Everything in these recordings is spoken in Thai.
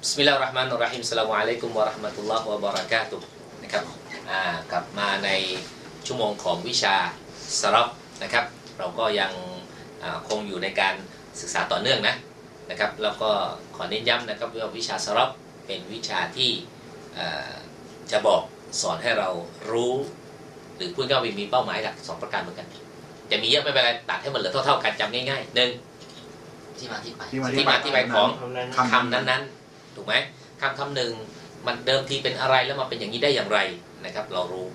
บิสมิลลาฮิรเราะห์มานิรเราะฮีมอัสสลามุอะลัยกุมวะเราะห์มะตุลลอฮ์วะบะเราะกาตุฮ์นะครับอ่ากลับมาในชั่วโมงของวิชาสรับนะครับ เราก็ยังอ่าคงอยู่ในการศึกษาต่อเนื่องนะนะครับแล้วก็ขอเน้นย้ำนะครับว่าวิชาสรับเป็นวิชาที่อ่าจะบอกสอนให้เรารู้ หรือพูดง่ายๆมีเป้าหมายหลักสองประการเหมือนกัน จะมีเยอะไม่เป็นไรตัดให้มันเหลือเท่าๆกันจำง่ายๆหนึ่งที่มาที่ไปที่มาที่มาที่ไปของคำคำนั้นๆ ถูกไหมคำคำหนึ่งมันเดิมทีเป็นอะไรแล้วมาเป็นอย่างนี้ได้อย่างไรนะครับ เรารู้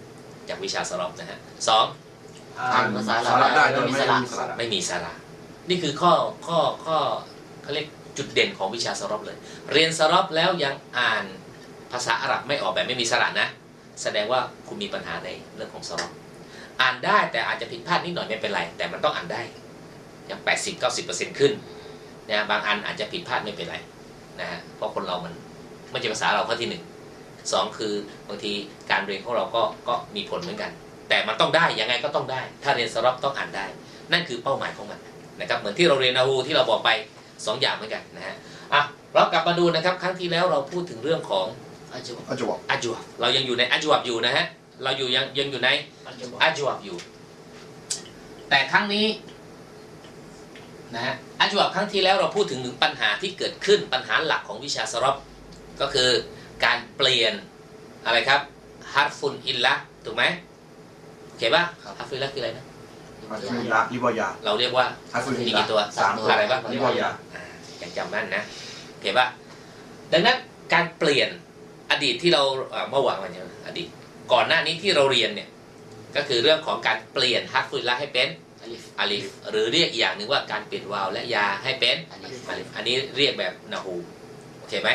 จากวิชาสรอบนะฮะสองอ่านภาษาอาหรับได้โดยไม่มีสระไม่มีสาระนี่คือข้อข้อข้อเขาเรียกจุดเด่นของวิชาสรอบเลย เรียนสรอบแล้วยังอ่านภาษาอาหรับไม่ออกแบบไม่มีสระนะ แสดงว่าคุณมีปัญหาในเรื่องของสรอบอ่านได้แต่อาจจะผิดพลาดนิดหน่อยไม่เป็นไร แต่มันต้องอ่านได้อย่าง80 90ขึ้นนะบางอันอาจจะผิดพลาดไม่เป็นไร นะฮะเพราะคนเรามันไม่ใช่ภาษาเราข้อที่หนึ่งสองคือบางทีการเรียนของเราก็ก็มีผลเหมือนกัน แต่มันต้องได้ยังไงก็ต้องได้ ถ้าเรียนสรอบต้องอ่านได้ นั่นคือเป้าหมายของมันนะครับเหมือนที่เราเรียนนาฮูที่เราบอกไปสองอย่างเหมือนกันนะฮะอะเรากลับมาดูนะครับครั้งที่แล้วเราพูดถึงเรื่องของอาจุอาจจะบอกอาจวบเรายังอยู่ในอาจวบอยู่นะฮะเราอยู่ยังยังอยู่ในอาจวบอยู่ แต่ครั้งนี้ นะฮะอาจวบครั้งที่แล้วเราพูดถึงถึงปัญหาที่เกิดขึ้นปัญหาหลักของวิชาสรอบก็คือการเปลี่ยนอะไรครับฮัตฟุนอิลละถูกไหมโอเคป่ะฮัตฟุนอิลละคืออะไรนะอาจจะมีละลิบอยา เราเรียกว่าฮัฟุมีนิกี่ตัวสามตัวอะไรบ้างลิบอยาอ่ายังจำแม่นนะโอเคป่ะดังนั้นการเปลี่ยนอดีตที่เราเอ่อเมื่อวานวันนี้อดีตก่อนหน้านี้ที่เราเรียนเนี่ยก็คือเรื่องของการเปลี่ยนฮัตฟุลละให้เป็น อาลิฟอาลิฟหรือเรียกอีกอย่างหนึ่งว่าการเปลี่ยนวาวและยาให้เป็นอาลิฟอาลิฟอันนี้เรียกแบบนาฮูโอเคไหม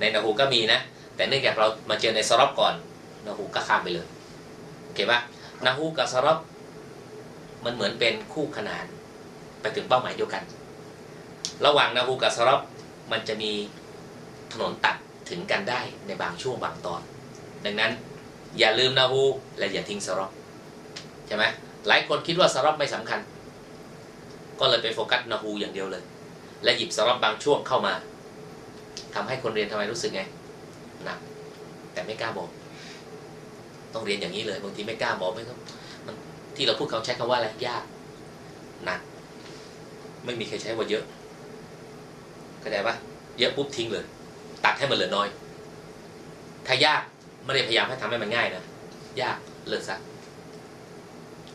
ในนาฮูก็มีนะ แต่เนื่องจากเรามาเจอในสรับก่อนนาฮูก็ข้ามไปเลยโอเคป่ะนาฮูกับสรับมันเหมือนเป็นคู่ขนานไปถึงเป้าหมายเดียวกัน ระหว่างนาฮูกับสรับมันจะมีถนนตัดถึงกันได้ในบางช่วงบางตอน ดังนั้นอย่าลืมนาฮูและอย่าทิ้งสรับใช่ไหม หลายคนคิดว่าสรับไม่สำคัญ ก็เลยไปโฟกัสนาฮูอย่างเดียวเลย และหยิบสรับบางช่วงเข้ามาทำให้คนเรียนทำไมรู้สึกไงหนักแต่ไม่กล้าบอก ต้องเรียนอย่างนี้เลยบางทีไม่กล้าบอกไม่ก็มันที่เราพูดเขาใช้คำว่าอะไรยากหนักไม่มีใครใช้ว่าเยอะเข้าใจปะเยอะปุ๊บทิ้งเลย ตัดให้มันเหลือน้อย ถ้ายากไม่ได้พยายามให้ทำให้มันง่ายนะยากเลิกซะ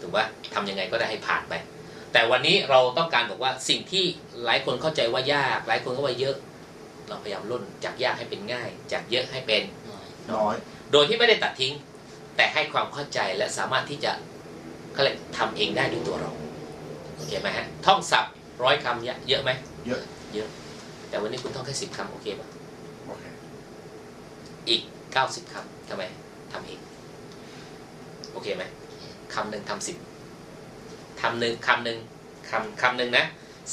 ถูกปะทำยังไงก็ได้ให้ผ่านไป แต่วันนี้เราต้องการบอกว่าสิ่งที่หลายคนเข้าใจว่ายาก หลายคนก็ว่าเยอะ เราพยายามล่นจากยากให้เป็นง่าย จากเยอะให้เป็นน้อยน้อย โดยที่ไม่ได้ตัดทิ้ง แต่ให้ความเข้าใจและสามารถที่จะเขาเรียกทำเองได้ด้วยตัวเราโอเคไหมฮะท่องศัพท์ร้อยคำเยอะเยอะไหมเยอะเยอะ แต่วันนี้คุณท่องแค่สิบคำโอเคป่ะโอเคอีกเก้าสิบคำทำไมทำเองโอเคไหม คำหนึ่งทำสิบคำหนึ่งคำหนึ่งคำคำหนึ่งนะ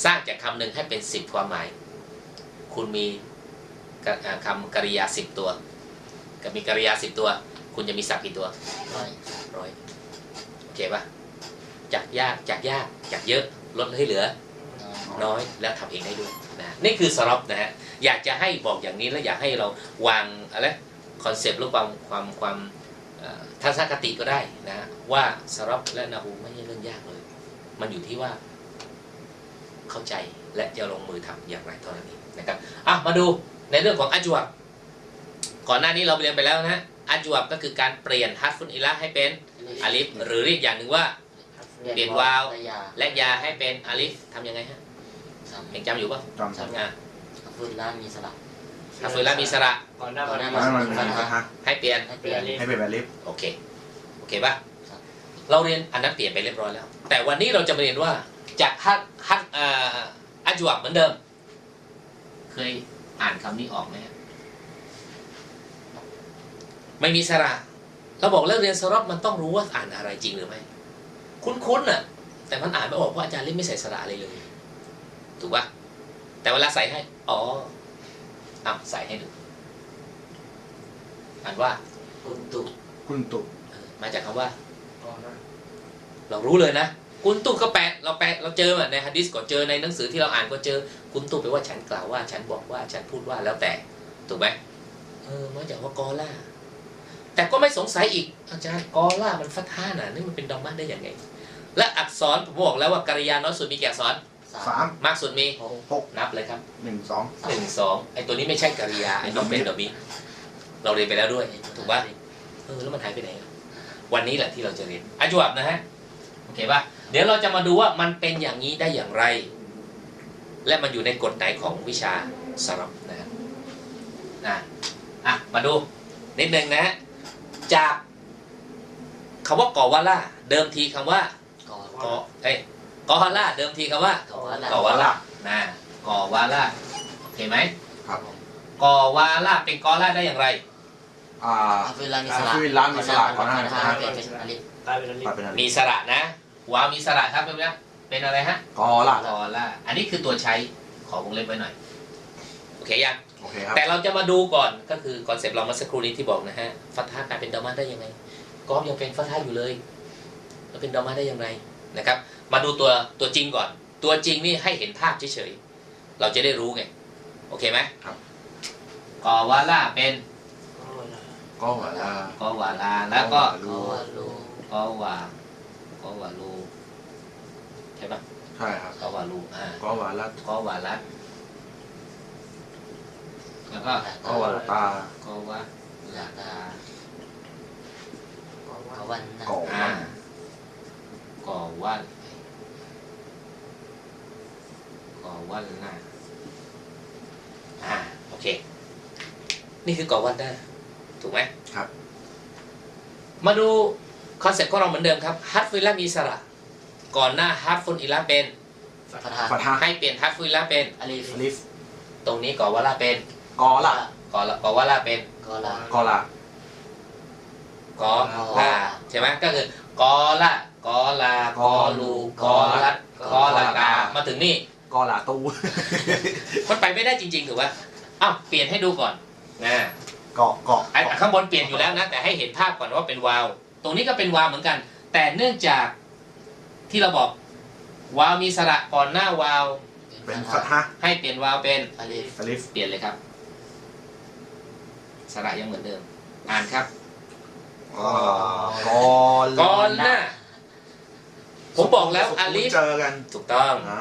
สร้างจากคำหนึ่งให้เป็นสิบความหมาย คุณมีกะอ่าคำกริยาสิบตัวกับมีกริยาสิบตัว คุณจะมีศัพท์กี่ตัวน้อยร้อยโอเคปะจากยากจากยากจากเยอะลดให้เหลือ น้อยน้อยแล้วทำเองได้ด้วยนะนี่คือสรับนะฮะอยากจะให้บอกอย่างนี้แล้วอยากให้เราวางอะไรคอนเซปต์หรือความความความเอ่อ ทัศนคติก็ได้นะฮะว่าสรับและนาฮูไม่ใช่เรื่องยากเลย มันอยู่ที่ว่าเข้าใจและจะลงมือทำอย่างไรเท่านั้นเองนะครับอะมาดูในเรื่องของอัจวบก่อนหน้านี้เราเรียนไปแล้วนะฮะอัจวบก็คือการเปลี่ยนฮัตฟุนอิละให้เป็นอาลิฟหรือเรียกอย่างหนึ่งว่าเปลี่ยนวาล์วและยาและยาให้เป็นอาลิฟทำยังไงฮะสามยังจำอยู่ปะจำจำอะอัฟรุลลามีสระ ฮัตฟุนอิละมีสระก่อนหน้าก่อนหน้ามันมันมันมันฮะให้เปลี่ยนให้เปลี่ยนให้เป็นแบบลิฟต์โอเคโอเคป่ะครับเราเรียนอันนั้นเปลี่ยนไปเรียบร้อยแล้ว แต่วันนี้เราจะมาเรียนว่าจากฮัตฮัตอ่าอัจวบเหมือนเดิม เคยอ่านคำนี้ออกไหมฮะไม่มีสระเราบอกเลิกเรียนสรับมันต้องรู้ว่าอ่านอะไรจริงหรือไม่ คุ้นๆน่ะ แต่มันอ่านไม่ออกเพราะอาจารย์เล่นไม่ใส่สระอะไรเลย ถูกป่ะแต่เวลาใส่ให้ อ๋อ อ้าวใส่ให้ดูอ่านว่ากุนตุคุณตุเออมาจากคำว่าก่อนหน้าเรารู้เลยนะ กุนตุก็แปลเราแปลเราเจอมาในฮะดิษก็เจอในหนังสือที่เราอ่านก็เจอ กุนตุแปลว่าฉันกล่าวว่า ฉันบอกว่าฉันพูดว่าแล้วแต่ ถูกไหมเออมาจากว่ากอล่า แต่ก็ไม่สงสัยอีก อาจารย์กอล่ามันฟัตฮาน่ะนี่มันเป็นดอมมาได้ยังไง และอักษรผมบอกแล้วว่ากริยาน้อยสุดมีกี่อักษร สามมากสุดมีหกหกนับเลยครับหนึ่งสองหนึ่งสองไอ้ตัวนี้ไม่ใช่กริยาไอ้ต้องเป็นดอมิเราเรียนไปแล้วด้วย ถูกปะเออแล้วมันหายไปไหนอะวันนี้แหละที่เราจะเรียนอาจวบนะฮะโอเคปะเดี๋ยวเราจะมาดูว่ามันเป็นอย่างนี้ได้อย่างไร และมันอยู่ในกฎไหนของวิชาสรับนะฮะนะอะมาดูนิดนึงนะฮะจากคำว่ากอวาล่าเดิมทีคำว่าก่อกอเอ้ย กอฮาล่าเดิมทีคำว่าก่อว่าละกอวาล่านะกอวาล่าโอเคไหมครับกอวาล่าเป็นกอล่าได้อย่างไรอ่าอัฟฟิลลามีสระอัฟฟิลลามีสระก่อนหน้าก่อนหน้าเปลี่ยนเป็นอลิฟกลายเป็นอันนี้ตัดเป็นอะไรมีสระนะวาวมีสระครับเป็นไงเป็นอะไรฮะกอละกอล่าอันนี้คือตัวใช้ขอวงเล็บไว้หน่อยโอเคยังโอเคครับแต่เราจะมาดูก่อนก็คือคอนเซปต์เราเมื่อสักครู่นี้ที่บอกนะฮะฟัตฮากลายเป็นดอมาได้ยังไงกอฟยังเป็นฟัตฮาอยู่เลยแล้วเป็นดอมาได้อย่างไร นะครับ มาดูตัวตัวจริงก่อน ตัวจริงนี่ให้เห็นภาพเฉยๆเราจะได้รู้ไงโอเคไหมครับกอวาล่าเป็นกอวาลากอวาลาแล้วก็ก่อว่าลูกอวากอวาลูใช่ปะใช่ครับกอวาลูอ่ากอวาละกอวาลัดแล้วก็กอวาละตากอวาลาตาก่อวันนะกออ่าวัน กอวันกอวันหน้าอ่าโอเค นี่คือกอวันหน้าถูกไหมครับ มาดูคอนเซ็ปต์ของเราเหมือนเดิมครับฮัตฟุลละมีสระ ก่อนหน้าฮัตฟุลอิละเป็นฟัตฮาฟัตฮะให้เปลี่ยนฮัตฟุลละเป็นอลิฟอลิฟตรงนี้กอวาลาเป็นกอละกอละกอวาลาเป็นก่อละกอละกอลาใช่ไหมก็คือกอละ กอลากอลูกอลัดกอละกา มาถึงนี่กอละตูมันไปไม่ได้จริงๆถูกป่ะอ้าวเปลี่ยนให้ดูก่อนนะเกาะเกาะไอ้ข้างบนเปลี่ยนอยู่แล้วนะแต่ให้เห็นภาพก่อนว่าเป็นวาล์วตรงนี้ก็เป็นวาล์วเหมือนกัน แต่เนื่องจากที่เราบอกวาล์วมีสระก่อนหน้าวาล์วเป็นฟัตฮะให้เปลี่ยนวาล์วเป็นอลิฟอลิฟเปลี่ยนเลยครับ สระยังเหมือนเดิม อ่านครับกอกอก่อนหน้า ผมบอกแล้วอาลีฟเจอกันถูกต้องอ่า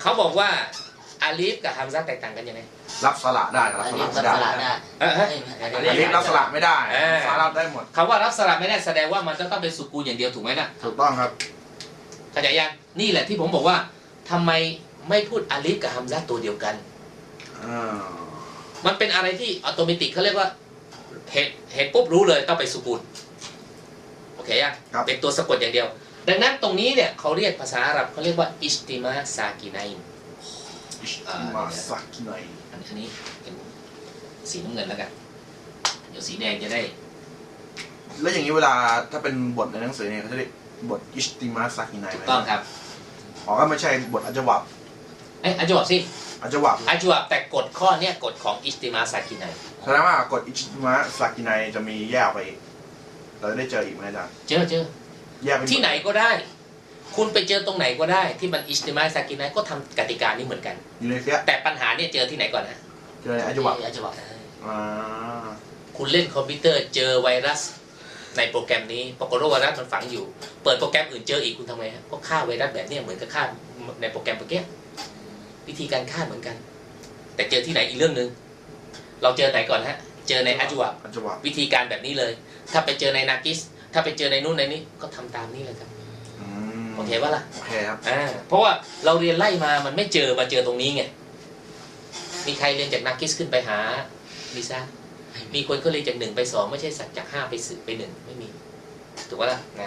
เขาบอกว่าอาลีฟกับฮัมซาแตกต่างกันยังไงรับสละได้รับอสลิละฟไม่รับได้สระได้เออเฮ้ยเอ้ยอัอนนี้ลิฟรับสละไม่ได้เออสารับได้หมดคำว่ารับสลับไม่ได้แสดงว่ามันจะต้องเป็นสุกูลอย่างเดียวถูกไหมนะถูกต้องครับเข้าใจยังนี่แหละที่ผมบอกว่าทำไมไม่พูดอาลีฟกับฮัมซาตัวเดียวกันอ่ามันเป็นอะไรที่อัตโนมัติเขาเรียกว่าเห็นเห็นปุ๊บรู้เลยต้องไปสุกูลโอเคยังครับเป็นตัวสะกดอย่างเดียว ดังนั้นตรงนี้เนี่ยเขาเรียกภาษาอาหรับเขาเรียกว่าอิสติมาซากินัยอิชติมาสักหน่อยอันอันนี้เป็นสีน้ำเงินแล้วกัน เดี๋ยวสีแดงจะได้ แล้วอย่างนี้เวลาถ้าเป็นบทในหนังสือเนี่ยเขาจะเรียกบทอิชติมาสักหน่อยถูกต้องครับอ๋อก็ไม่ใช่บทอัจวับเอ้ยอาจวบสิอัจวับอาจวบแต่กฎข้อเนี้ยกฎของอิสติมาซากินัยแสดงว่ากฎอิชติมาสักหน่อยจะมีแยกไปอีกเราจะได้เจออีกไหมอาจารย์เจอเจอแยกเป็น ที่ไหนก็ได้ คุณไปเจอตรงไหนก็ได้ ที่มันอิสติมาซากินัยก็ทำกติกานี้เหมือนกันอยู่ในเฟียแต่ปัญหาเนี่ยเจอที่ไหนก่อนนะเจอในอัจวับอาจจะบอกอ่าคุณเล่นคอมพิวเตอร์เจอไวรัส ในโปรแกรมนี้ปรากฏว่าไวรัสมันฝังอยู่ เปิดโปรแกรมอื่นเจออีกคุณทำไงฮะก็ฆ่าไวรัสแบบเนี้ยเหมือนกับฆ่าในโปรแกรมเมื่อกี้วิธีการฆ่าเหมือนกัน แต่เจอที่ไหนอีกเรื่องหนึ่งเราเจอไหนก่อนฮะเจอในอัจวบอัจวับวิธีการแบบนี้เลย ถ้าไปเจอในนากิส ถ้าไปเจอในนู่นในนี้ก็ทำตามนี้เลยครับอืมโอเคปะล่ะโอเคครับอ่าเพราะว่าเราเรียนไล่มามันไม่เจอมาเจอตรงนี้ไงมีใครเรียนจากนากิสขึ้นไปหาลิซ่ามีคนก็เรียนจากหนึ่งไปสองไม่ใช่สักจากห้าไปสิบไปหนึ่งไม่มีถูกปะล่ะนะ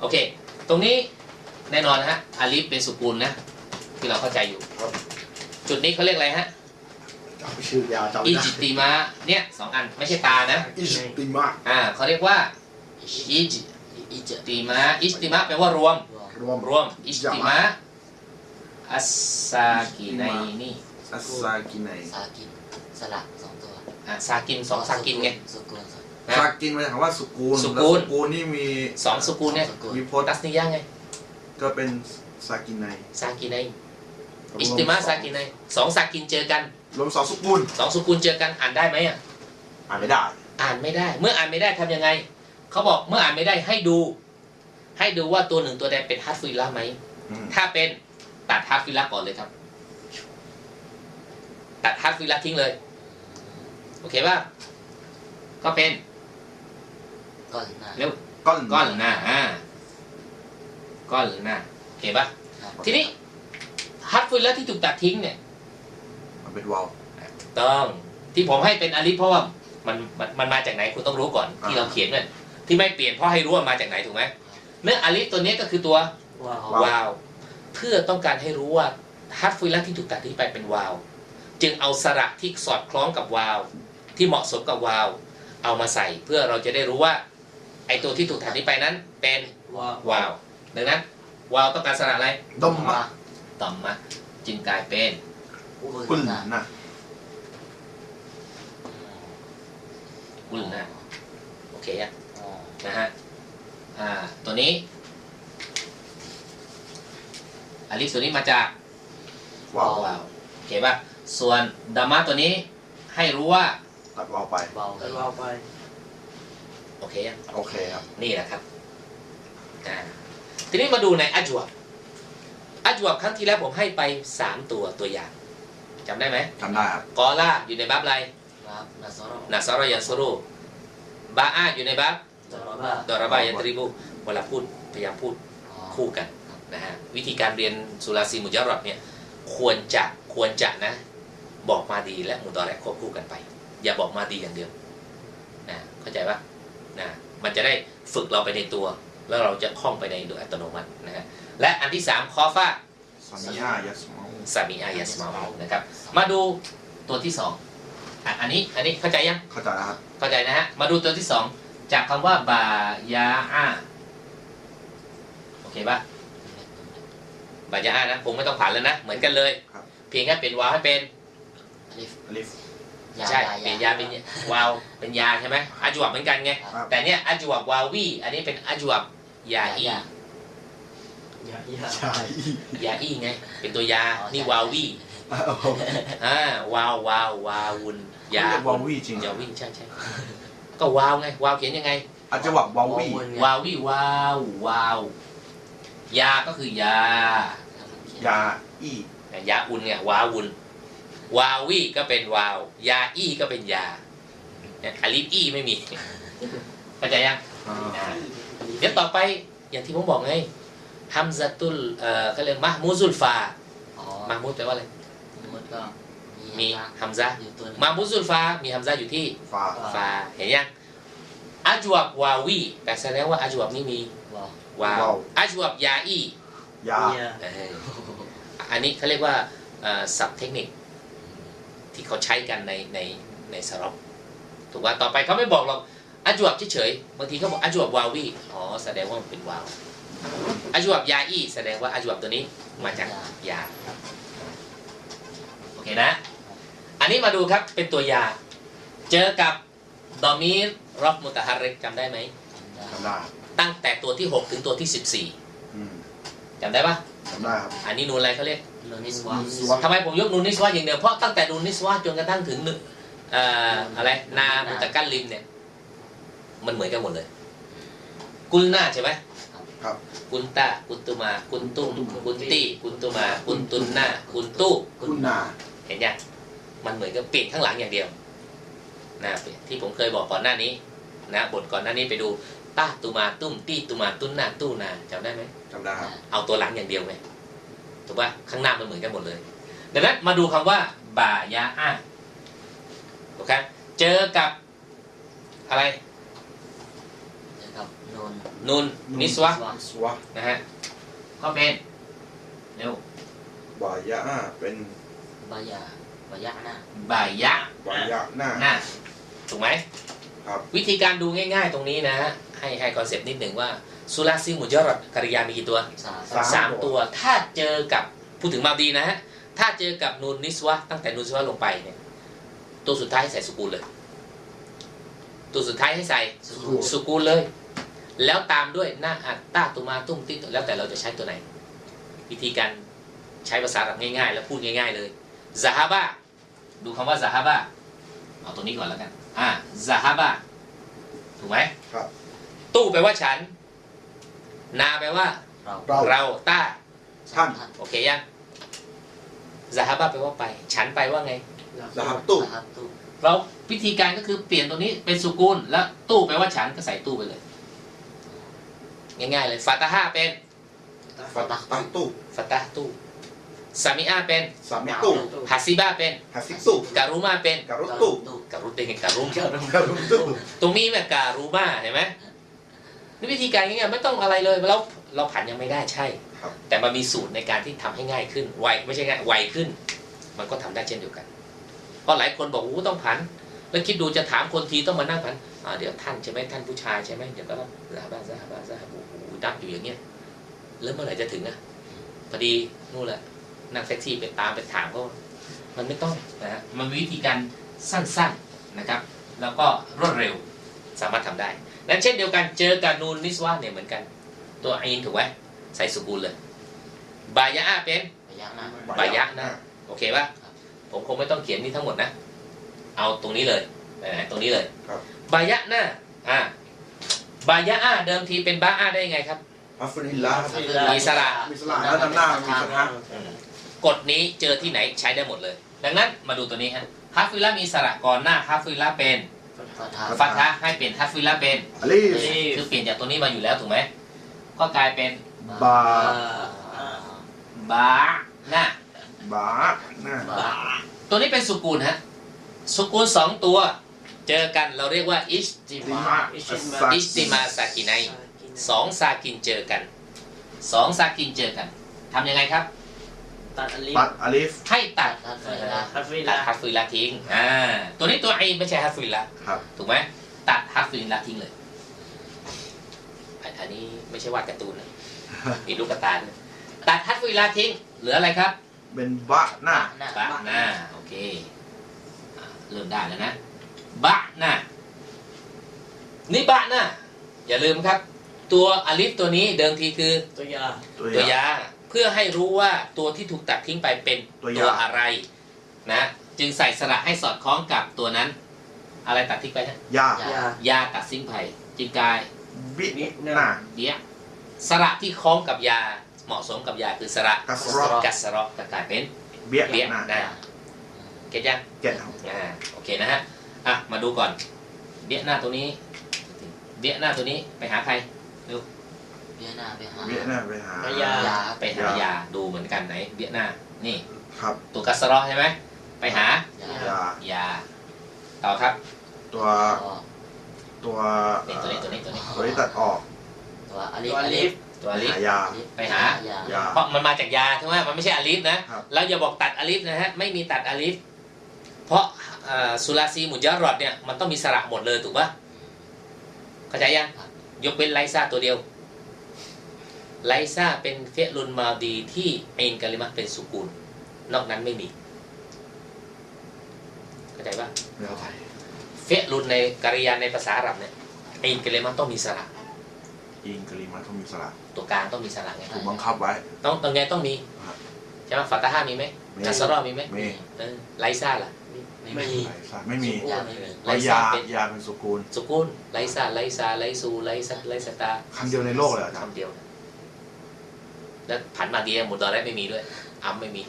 โอเค ตรงนี้แน่นอนนะฮะอาลิฟเป็นสุกูลนะ ที่เราเข้าใจอยู่ จุดนี้เขาเรียกอะไรฮะจำชื่อยาวจำอิไม่ได้จิติมะเนี่ยสองอันไม่ใช่ตานะอิชติมาอ่าเขาเรียกว่า อิจิอีเจติมะอิจิติมะแปลว่ารวม รวมรวมอิจิติมะอัสซากิไนนี่อัสซากินัยซากินสระสองตัวอ่าซากินสองซากินไงสุกุลสองนะซากินมาจากคำว่าสุกูลสุกูลแล้วสุกูลนี่มีสองสุกูลเนี่ยสุกุลมีโพสตัสนิยะไง ก็เป็นซากินัยซากิไนอิจิติมะซากิไนสองซากินเจอกันรวมสองสุกุลสองสุกุลเจอกันอ่านได้ไหมอะอ่านไม่ได้ อ่านไม่ได้ เมื่ออ่านไม่ได้ทำยังไง เขาบอกเมื่ออ่านไม่ได้ให้ดู ให้ดูว่าตัวหนึ่งตัวใดเป็นฮัตฟิลละไหมอืมถ้าเป็นตัดฮัตฟิลละก่อนเลยครับ ตัดฮัตฟิลละทิ้งเลย โอเคป่ะก็เป็นก่อนหน้าเร็วก้อนก้อนหน้าอ่าก้อนหน้าโอเคป่ะครับทีนี้ฮัตฟิลละที่ถูกตัดทิ้งเนี่ย มันเป็นวาล์วต้องที่ผมให้เป็นอาลิฟเพราะว่ามันมันมันมาจากไหนคุณต้องรู้ก่อนที่อ่าเราเขียนเนี่ย ที่ไม่เปลี่ยนเพราะให้รู้ว่ามาจากไหนถูกไหมเนื้ออาลิฟตัวนี้ก็คือตัวว้าวว้าววาวเพื่อต้องการให้รู้ว่าฮัตฟิลละที่ถูกตัดทิ้งไปเป็นวาว จึงเอาสระที่สอดคล้องกับวาว ที่เหมาะสมกับวาว เอามาใส่เพื่อเราจะได้รู้ว่า ไอตัวที่ถูกตัดทิ้งไปนั้น เป็นว้าววาวดังนั้นวาวต้องการสระอะไรดมมะต่อมมาจึงกลายเป็นกุลนะกุลนะโอเคอะอ๋อ นะฮะอ่าตัวนี้อาลิฟตัวนี้มาจากวาล์ววาวโอเคป่ะส่วนดามาตัวนี้ให้รู้ว่าตัดวาล์วไปว้าวแต่เราไป โอเคยังโอเคครับ นี่แหละครับอ่าทีนี้มาดูในอัจวบอัจวบครั้งที่แล้วผมให้ไป3ตัวตัวอย่างจำได้ไหมจำได้ครับกอล่าอยู่ในบับอะไรครับนาซอรอนาซารยันซูรุบาอาอยู่ในบับ ดอรบ้าดอราบายันตริบุเวลาพูดพยายามพูดอ๋อคู่กันนะฮะวิธีการเรียนสุราซีมุจารอดเนี่ยควรจะควรจะนะ บอกมาดีและมุตอแรกควบคู่กันไป อย่าบอกมาดีอย่างเดียวนะเข้าใจปะนะมันจะได้ฝึกเราไปในตัว แล้วเราจะคล่องไปในโดยอัตโนมัตินะฮะและอันที่สามคอฟ้าสามีอายัสมาสามีอายัสมานะครับ มาดูตัวที่สองอะอันนี้อันนี้เข้าใจยังเข้าใจแล้วครับเข้าใจนะฮะมาดูตัวที่สอง จากคำว่าบายาอาโอเคปะบายาอานะผมไม่ต้องผ่านแล้วนะ เหมือนกันเลยครับเพียงแค่เป็นวาวให้เป็นอลิฟอลิฟยาใช่ยาเปลี่ยนยาเป็นวาวเป็นยาใช่ไหมอาจวบเหมือนกันไงครับแต่เนี้ยอาจวบวาวีอันนี้เป็นอาจวบยาอียาอย่าอย่าใช่ยาอีไง เป็นตัวยา นี่วาวีโอ้โหอ่าวาววาววาวุนยาเรียกวาวี่จริงยาวินใช่ใช่ ก็วาวไง วาวเขียนยังไง อาจจะบอกวาวี่วาวิวาววาวยาก็คือยายาอียาอุ่นเนี่ยวาวุนวาวีก็เป็นวาว ยาอี้ก็เป็นยาเนี่ยอาลิฟอี้ไม่มีเข้าใจยังอ่าอ่าเดี๋ยวต่อไปอย่างที่ผมบอกไงฮัมซาตุลเอ่อเขาเรียกมะมูซุลฟาอ๋อมะมูดแปลว่าอะไร มดก็มียาฮัมซาอยู่ตัวหนึงมะมูซุลฟา มีฮัมซาอยู่ที่ฟาฟาเห็นยังอัจวบวาวีแต่แสดงว่าอัจวบนี่มีว้าววาวอัจวบยาอี้ยาเนี่ยเอออันนี้เขาเรียกว่าสับเทคนิคที่เขาใช้กันในในในสร็อปถูกว่าต่อไปเขาไม่บอกหรอกอาจวบเฉยๆบางทีเขาบอกอาจวบวาวีอ๋อแสดงว่ามันเป็นวาวอาจวบยาอีแสดงว่าอาจวบตัวนี้มาจากยาโอเคนะ อันนี้มาดูครับเป็นตัวยา เจอกับดอมีรรอบมุตะฮาริกจำได้ไหมจำได้ตั้งแต่ตัวที่ 6 ถึงตัวที่อืม14จำได้ปะจำได้ครับ อันนี้นูนอะไรเขาเรียกโลนิสวาสวะทำไมผมยกนูนนิสวาอย่างเดียวเพราะตั้งแต่นูนนิสวาจนกระทั่งถึงนึเอ่ออะไรนามุตะกัลลิมเนี่ยมันเหมือนกันหมดเลย กุลนาใช่ไหมครับกุนตากุนตุมา กุนตุกุนตีกุนตุมา กุนตุนนากุนตุคุณนาเห็นยัง มันเหมือนกับเปลี่ยนข้างหลังอย่างเดียวนะที่ผมเคยบอกก่อนหน้านี้นะบทก่อนหน้านี้ไปดูตาตุมาตุ้มตีตุมาตุ้นนาตู้นาจำได้ไหมจำได้ครับเอาตัวหลังอย่างเดียวไงถูกป่ะข้างหน้ามันเหมือนกันหมดเลยดังนั้นมาดูคำว่าบ่ายาอาโอเคเจอกับอะไรเจอกับโนนนุนนิสวะสวะนะฮะก็เป็นเร็วบายาเป็นบายา บายาหน้าบ่ายะบายาหน้าหน้าถูกไหมครับ วิธีการดูง่าย ๆ ตรงนี้นะฮะให้ให้คอนเซปต์นิดหนึ่งว่าสุราซิมุจรดกริยามีกี่ตัวสามสาม สามตัวถ้าเจอกับพูดถึงมาดีนะฮะถ้าเจอกับนูนนิสวะตั้งแต่นูนนิสวะลงไปเนี่ยตัวสุดท้ายให้ใส่สุกูลเลย ตัวสุดท้ายให้ใส่ สุสุกุสุกูลเลย แล้วตามด้วยหน้าอัตตาตุมาตุ้มติตุแล้วแต่เราจะใช้ตัวไหน วิธีการใช้ภาษาแบบง่ายๆ แล้วพูดง่าย ๆ เลยซาฮาบะ ดูคำว่าซาฮาบะเอาตรงนี้ก่อนแล้วกัน อ่าซาฮาบะถูกไหมครับ ตู้แปลว่าฉัน นาแปลว่า เราเราเราต้าท่านท่านโอเคยังซาฮาบะแปลว่าไป ฉันไปว่าไงนะครับตู้นะครับตู้เราวิธีการก็คือเปลี่ยนตัวนี้เป็นสุกูล แล้วตู้แปลว่าฉันก็ใส่ตู้ไปเลย ง่ายๆเลยฟาตาฮาเป็นฟัตตั้งตู้ฟาตาฮ์ตู้ ซามิอาเป็นสามิตู้ฮัสซิบาเป็นฮัสซิตู้การุมาเป็นการุตู้ตู้การุได้ไงการุมการุตู้ตรงนี้แบบการูมาเห็นไหมนี่วิธีการง่ายๆไม่ต้องอะไรเลยเราเราผันยังไม่ได้ใช่ ครับ แต่มันมีสูตรในการที่ทำให้ง่ายขึ้นไวไม่ใช่ง่ายไวขึ้น มันก็ทำได้เช่นเดียวกัน เพราะหลายคนบอกอู้ต้องผัน แล้วคิดดูจะถามคนทีต้องมานั่งผันอ่าเดี๋ยวท่านใช่ไหมท่านผู้ชายใช่ไหมเดี๋ยวก็ต้องซาฮาบะซาฮาบะซาฮาบะโอ้โหนับอยู่อย่างเงี้ยแล้วเมื่อไหร่จะถึงอะพอดีนู่นแหละ นั่งแท็กซี่ไปตามไปถามเขามันไม่ต้องนะฮะมันมีวิธีการสั้นๆนะครับ แล้วก็รวดเร็วสามารถทำได้นั้นเช่นเดียวกันเจอกับนูนนิสวาเนี่ยเหมือนกัน ตัวอินถูกไหมใส่สุกูลเลย บายะอาเป็นพยักหน้าบายะนะโอเคป่ะผมคงไม่ต้องเขียนนี่ทั้งหมดนะ เอาตรงนี้เลยไหนๆตรงนี้เลยครับบายะหน้าอ่าบายะอาเดิมทีเป็นบาอาได้ยังไงครับอัฟริลลามีสระมีสระแล้วนำหน้ามีสถาน กฎนี้เจอที่ไหนใช้ได้หมดเลย ดังนั้นมาดูตัวนี้ฮะฮัฟฟิละมีสระก่อนหน้าฮัฟฟิละเป็นฟัทาฟัตฮะให้เปลี่ยนฮัฟฟิละเป็นอลีฟคือเปลี่ยนจากตัวนี้มาอยู่แล้วถูกไหมก็กลายเป็นบาบาหน้าบาหน้าบาตัวนี้เป็นสุกูลฮะสุกูลสองตัว เจอกันเราเรียกว่าอิสจิติมามาอิสติมาซากิไนสองซากินเจอกันสองซากินเจอกันทำยังไงครับ ตัดอลิฟตัดอลีฟให้ตัดตัดไฟลาฮัฟฟิตัลาดฮัฟฟิลาทิ้งอ่าตัวนี้ตัวไอไม่ใช่ฮัฟฟิลาครับ ถูกไหมตัดฮัฟฟิลาทิ้งเลยอันอันนี้ไม่ใช่วาดการ์ตูนนะมีลูกกระตาด้วยตัดฮัฟฟิลาทิ้ง เหลืออะไรครับ เป็นบะหน้าหน้าบะหน้าโอเคอะเริ่มได้แล้วนะบะหน้านี่บะหน้าอย่าลืมครับ ตัวอลิฟตัวนี้เดิมทีคือตัวยาตัวตัวยายา เพื่อให้รู้ว่าตัวที่ถูกตัดทิ้งไปเป็นตัวยาตัวอะไรนะ จึงใส่สระให้สอดคล้องกับตัวนั้น อะไรตัดทิ้งไปฮะยายา ยาตัดสิ้นไปจึงกลายบิหน้าเดียสระที่คล้องกับยาเหมาะสมกับยาคือสระกัสรอกัสรอก็กลายเป็นเบี้ยเบี้ยหน้าได้เก็ตยังเก็ตครับอ่าโอเคนะฮะ อะ มาดูก่อน เบี้ยหน้าตัวนี้ เบี้ยหน้าตัวนี้ไปหาใครเบียหน้าไปหา เบี้ยหน้าไปหาพยายา ไปหายาดูเหมือนกันไหนเบี้ยหน้า นี่ ครับ ตัวกัสรอใช่ไหม ไปหา ยา ยายาต่อครับตัวตัว ตัวนี่ตัวนี้ตัวนี้ตัวนี้ตัวที่ตัดออก ตัวอลิตัฟวอลิฟตัวอไปลิฟหายาไปหายายาเพราะมันมาจากยาใช่ไหมมันไม่ใช่อลิฟนะครับแล้วอย่าบอกตัดอลิฟนะฮะ ไม่มีตัดอลิฟ เพราะเอ่อสุราซีมุจารอดเนี่ย มันต้องมีสระหมดเลยถูกปะเข้าใจยัง ยกเว้นไลซ่าตัวเดียว ไลซ่าเป็นเฟะลุนมาดีที่เอนกาลิมะเป็นสุกูล นอกนั้นไม่มีเข้าใจปะไม่เข้าใจเฟะลุนในกริยาในภาษาอาหรับเนี่ยเอนกาลิมะต้องมีสระอิงกะลิมาต้องมีสระตัวกลางต้องมีสระไงถูกบังคับไว้ ต้องต้องไงต้องมีครับใช่ไหมฟาตาฮามีไหมมีกัสรอมีไหมมีเออไลซ่าล่ะไม่ไม่มีมีไหลซ่าไม่มียาไม่มีไลเพราะซ่ายาเป็นยาเป็นสุกูล สุกุลไลซ่าไลซาไลซูไลซัไลสตาคำเดียวในโลกเลยเหรออาจารย์คำเดียวนะ แล้วผันมาเดียหมดดอแรกไม่มีด้วยอัมไม่มี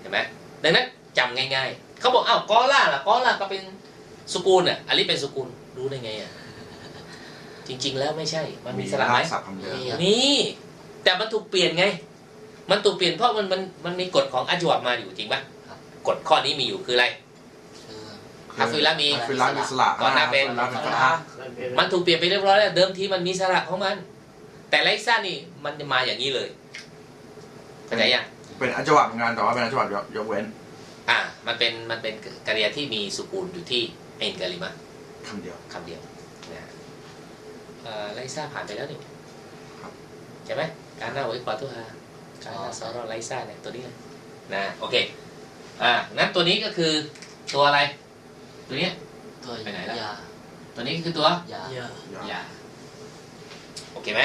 เห็นไหมดังนั้นจำง่าย ๆเขาบอกอ้าวกอล่าล่ะกอล่าก็เป็นสุกูลอะอันนี้เป็นสุกูลรู้ได้ไงอะจริง ๆ แล้วไม่ใช่ มันมีสระไหมรากศัพท์คำเดิมนี่แต่มันถูกเปลี่ยนไง มันถูกเปลี่ยนเพราะมันมันมันมีกฎของอัจวบมาอยู่จริงปะกฎข้อนี้มีอยู่คืออะไรคือฮัฟฟิละมีฮัฟฟิละมีสระก่อนหน้าเป็นฮัฟฟิละเป็นฟัฟัทตฮาฮะมันถูกเปลี่ยนไปเรียบร้อยแล้วเดิมทีมันมีสระของมัน แต่ไลซ่านี่มันจะมาอย่างนี้เลยเข้าใจยังเป็นอัจฉริยะเหมือนกันแต่ว่าเป็นอัจฉริยะยกยกเว้น อ่า มันเป็นมันเป็นกริยาที่มีสุกูลอยู่ที่เอ็นกาลิมะคำเดียวคำเดียวนะเอ่อไลซ่าผ่านไปแล้วนี่ครับใช่ไหมการหน้าไว้กว่าทุฮาการหน้าซอรอไลซ่าเนี่ยตัวนี้เลยนะโอเคอ่างั้นตัวนี้ก็คือตัวอะไร ตัวเนี้ยตัวไปไหนแล้วยาตัวนี้คือตัวยายายายาโอเคไหม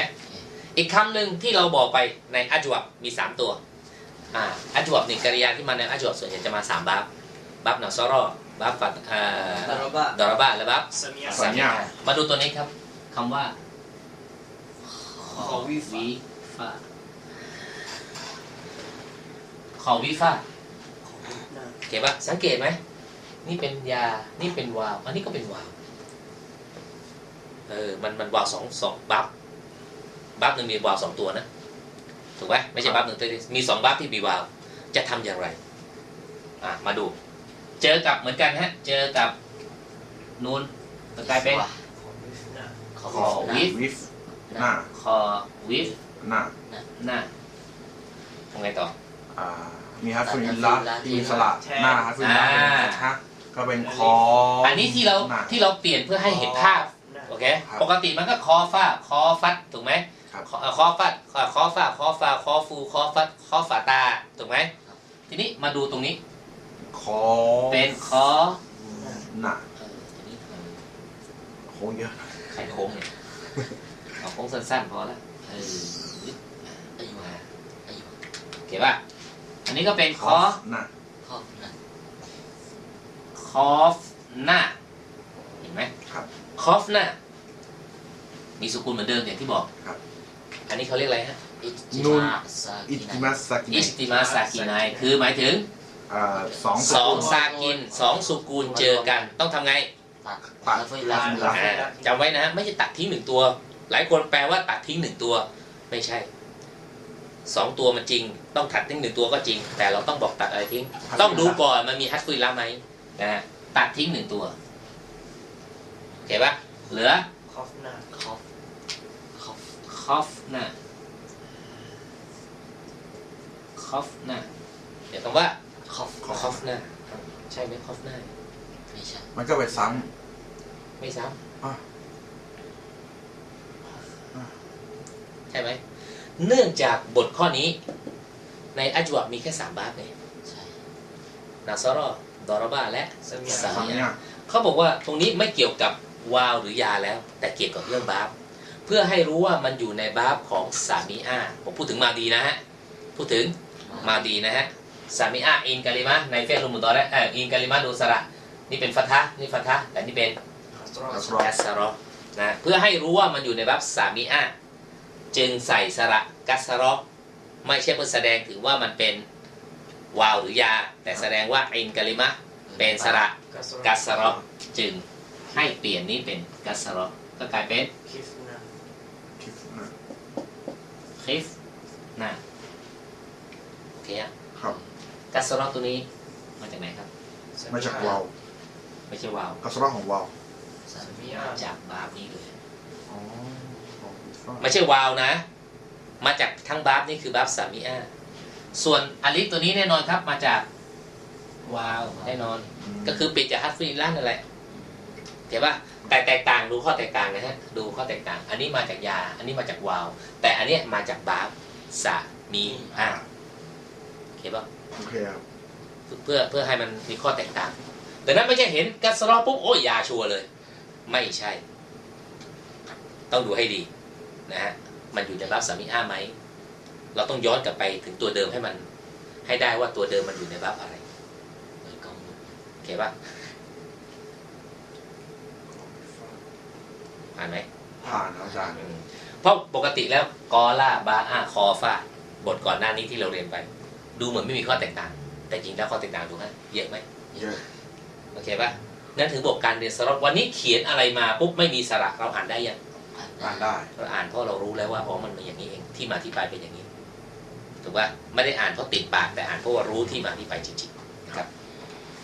อีกคำหนึ่งที่เราบอกไปในอัจวบมีสามตัวอ่าอัจวบนี่กริยาที่มาในอัจวบส่วนใหญ่จะมาสามบาบบับนาซารอบับฟัตอ่าดารบะดอรบะและบับสมียสัญญามาดูตัวนี้ครับคำว่าขอวิฟีฟาขอวิฟานะเก็บปะสังเกตไหมนี่เป็นยา นี่เป็นวาล์วอันนี้ก็เป็นวาล์วเออ มันมันวาล์วสองสองบัฟ บัฟหนึ่งมีวาล์วสองตัวนะถูกไหมไม่ใช่บัฟหนึ่งตัวเดียวมีสองบัฟที่มีวาล์วจะทำอย่างไรอะมาดู เจอกับเหมือนกันฮะ เจอกับนูนกลายเป็นว่าขอวิฟนะขอขอวิฟวิฟหน้าคอวิฟหน้าหน้าทำไงต่ออ่ามีฮัตฟุลิลละที่มีสระหน้าฮัตฟุลิลละอ่าเป็นฮะก็เป็นคอ อัอันนี้ที่เราหน้าที่เราเปลี่ยนเพื่อให้เห็นภาพนะโอเคครับปกติมันก็คอฟ้า คอฟัด ถูกไหม ครับคอเอ่อคอฟัดคอคอฟ้าคอฟ้าคอฟูคอฟัดคอฝาตาถูกไหมทีนี้มาดูตรงนี้คอเป็นคอหน้าเออตัวนี้โค้งเยอะไข่โค้งเนี่ยเอาโค้งสั้นๆพอละเออไอ้วะไอ้วะโอเคป่ะอันนี้ก็เป็นคอหน้าขอบนะคอฟหน้าเห็นไหมครับคอฟหน้ามีสุกุลเหมือนเดิมอย่างที่บอกครับ อันนี้เขาเรียกอะไรฮะอิจินูน มาซาอิกิตินะมัสซากิอิสติมาซากินายคือหมายถึงอ่าสองสองซากินสองสุกูลเจอกันต้องทำไง ตัดตัดแล้วก็ลาตัดอ่าจำไว้นะไม่ใช่ตัดทิ้งหนึ่งตัว หลายคนแปลว่าตัดทิ้งหนึ่งตัว ไม่ใช่สองตัวมันจริง ต้องตัดทิ้งหนึ่งตัวก็จริง แต่เราต้องบอกตัดอะไรทิ้งต้องดูก่อนมันมีฮัตฟุยละไหมนะฮะตัดทิ้งหนึ่งตัวโอเคปะเหลือขอบนะขอบขอบ คอฟหน้าคอฟหน้าเดี๋ยวคำว่าขอบคอฟหน้าใช่ไหมคอฟหน้าไม่ใช่ มันก็ไปซ้ไม่ซ้อะำใช่ไหม เนื่องจากบทข้อนี้ ในอัจวบมีแค่สามบาทเลยใช่นาซารอดอรบาและสมียำสาสามเนี่ยเขาบอกว่าตรงนี้ไม่เกี่ยวกับวาวหรือยาแล้ว แต่เกี่ยวกับเรื่องบาฟ เพื่อให้รู้ว่ามันอยู่ในบาฟของสามีอาผมพูดถึงมาดีนะฮะ พูดถึงมาดีนะฮะสามีอาอินกาลิมะในเฟซลุมุตอและเอออินกาลิมะดูสระนี่เป็นฟัทฮะนี่ฟัทฮะแต่นี่เป็นคัสรอคัดสรอกัสรอนะเพื่อให้รู้ว่ามันอยู่ในบาฟสามีอาจึงใส่สระกัสรอไม่ใช่เพื่อแสดงถึงว่ามันเป็นวาวหรือยา แต่แสดงว่าอินกาลิมะเป็นสระกัสรอดกัสรอจึงให้เปลี่ยนนี้เป็นกัสรอก็กลายเป็นคิฟนะ คิดนะคลิฟนะโอเคอะครับกัสรอตัวนี้มาจากไหนครับมาจากวาวไม่ใช่วาวกัสระของวาวสาสมีมียมาจากบาฟนี้เลยอ๋อของฟ้าไม่ใช่วาวนะ มาจากทั้งบาฟนี่คือบาฟสามีอาส่วนอลิฟตัวนี้แน่นอนครับมาจากวาวแน่นอนมก็คือปิดจากฮัตฟินล่านั่นแหละ เห็นปะแต่แตกต่างดูข้อแตกต่างนะฮะดูข้อแตกต่าง อันนี้มาจากยา อันนี้มาจากวาว แต่อันเนี้ยมาจากบาฟสามีอาเห็นปะโอเคครับเพื่อเพื่อให้มันมีข้อแตกต่าง แต่นั้นไม่ใช่เห็นกัสรอปุ๊บโอ้ยยาชัวร์เลย ไม่ใช่ ต้องดูให้ดีนะฮะมันอยู่ในบัฟสามีอาไหมเราต้องย้อนกลับไปถึงตัวเดิมให้มัน ให้ได้ว่าตัวเดิมมันอยู่ในบัฟอะไรเหมือนกองบุญโอเคปะ อ่านไหมผ่านครับอาจารย์อืมเพราะปกติแล้วกอล่าบาอาคอฟาบทก่อนหน้านี้ที่เราเรียนไป ดูเหมือนไม่มีข้อแตกต่าง แต่จริงแล้วข้อแตกต่างดูฮะเยอะไหมเยอะโอเคปะนั่นถือบอกการเรียนสระวันนี้เขียนอะไรมาปุ๊บไม่มีสระเราอ่านได้ยังอ่านอ่านได้ได้เราอ่านเพราะเรารู้แล้วว่าอ๋อมันเป็นอย่างนี้เองที่มาที่ไปเป็นอย่างนี้ถูกปะไม่ได้อ่านเพราะติดปากแต่อ่านเพราะว่ารู้ที่มาที่ไปจริงๆนะครับ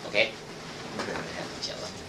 โอเคโ